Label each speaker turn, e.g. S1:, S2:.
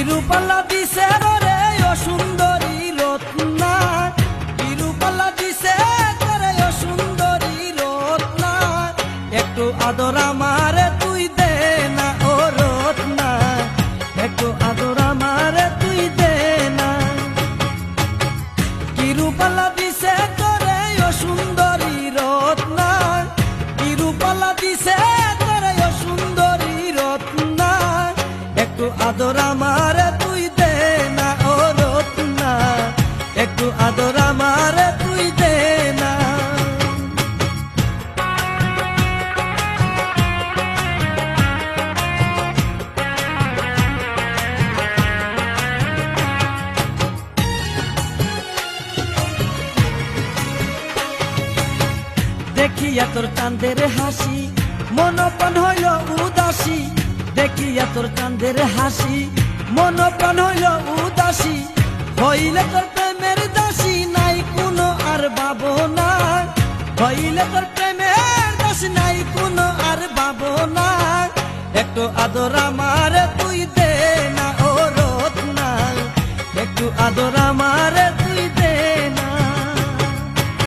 S1: কিরূপাল্লা দিছে রে, ও সুন্দরী রত্না কিরূপাল্লা দিছে রে, ও সুন্দরী রত্না একটু আদর আমারে তুই দে না, ও রত্না একটু আদর আমারে তুই দে না। কিরূপালা দিছে তোরে ও সুন্দরী রত্না কিরূপালা দিছে আদর আমার তুই দে না, ও রত্না। একটু আদর আমার তুই দে না। দেখিয়া তোর চাঁদের হাসি, মনপন হইল উদাসী। দেখিয়া তোর চাঁদের হাসি। মনপন হইল উদাসী, হইলে তোর প্রেমের দাসী নাই, কোনো আর ভাবনা হইলে তোর প্রেমের দাসী নাই, কোনো আর ভাবনা একটু আদর আমার তুই দে না, ও রত্না একটু আদর আমার